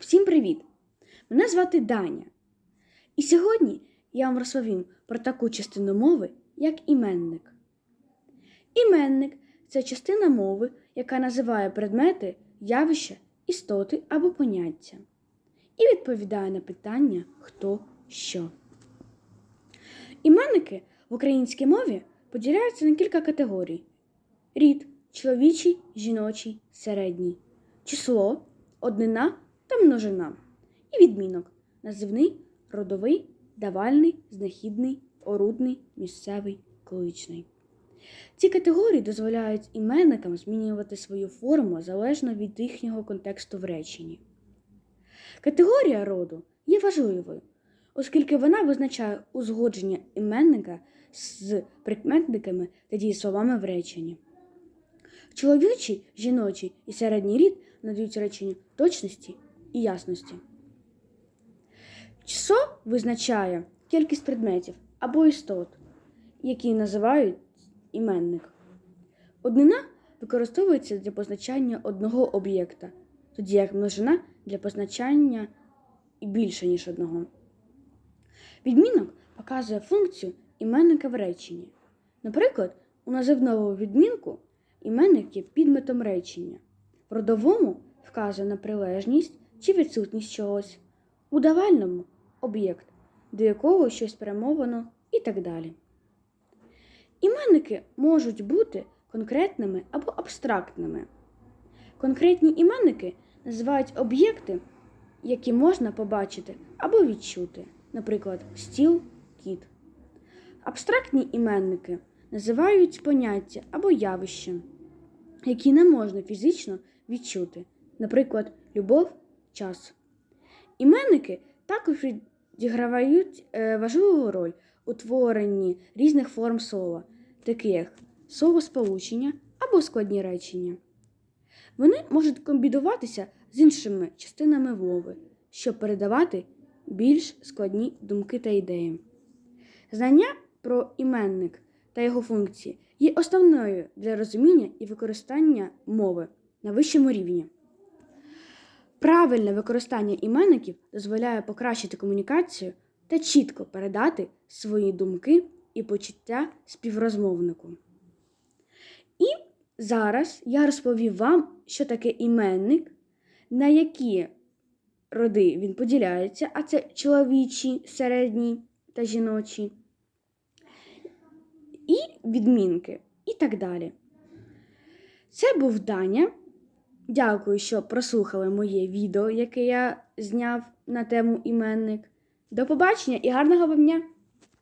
Всім привіт! Мене звати Даня. І сьогодні я вам розповім про таку частину мови, як іменник. Іменник це частина мови, яка називає предмети, явища, істоти або поняття. І відповідає на питання хто що. Іменники в українській мові поділяються на кілька категорій: рід, чоловічий, жіночий, середній, число, однина та множина. І відмінок називний, родовий, давальний, знахідний, орудний, місцевий, кличний. Ці категорії дозволяють іменникам змінювати свою форму залежно від їхнього контексту в реченні. Категорія роду є важливою, оскільки вона визначає узгодження іменника з прикметниками та дієсловами в реченні. Чоловічий, жіночий і середній рід надають реченню точності і ясності. Число визначає кількість предметів або істот, які називають іменник. Однина використовується для позначання одного об'єкта, тоді як множина для позначання і більше, ніж одного. Відмінок показує функцію іменника в реченні. Наприклад, у називному відмінку іменник є підметом речення. В родовому вказує на прилежність чи відсутність чогось, у давальному об'єкт, до якого щось перемовано і так далі. Іменники можуть бути конкретними або абстрактними. Конкретні іменники називають об'єкти, які можна побачити або відчути, наприклад, стіл, кіт. Абстрактні іменники називають поняття або явища, які не можна фізично відчути, наприклад, любов, час. Іменники також відігравають е, важливу роль у творенні різних форм слова, таких як словосполучення або складні речення. Вони можуть комбінуватися з іншими частинами мови, щоб передавати більш складні думки та ідеї. Знання про іменник та його функції є основною для розуміння і використання мови на вищому рівні. Правильне використання іменників дозволяє покращити комунікацію та чітко передати свої думки і почуття співрозмовнику. І зараз я розповів вам, що таке іменник, на які роди він поділяється, а це чоловічі, середні та жіночі, і відмінки, і так далі. Це був Даня. Дякую, що прослухали моє відео, яке я зняв на тему іменник. До побачення і гарного вам дня!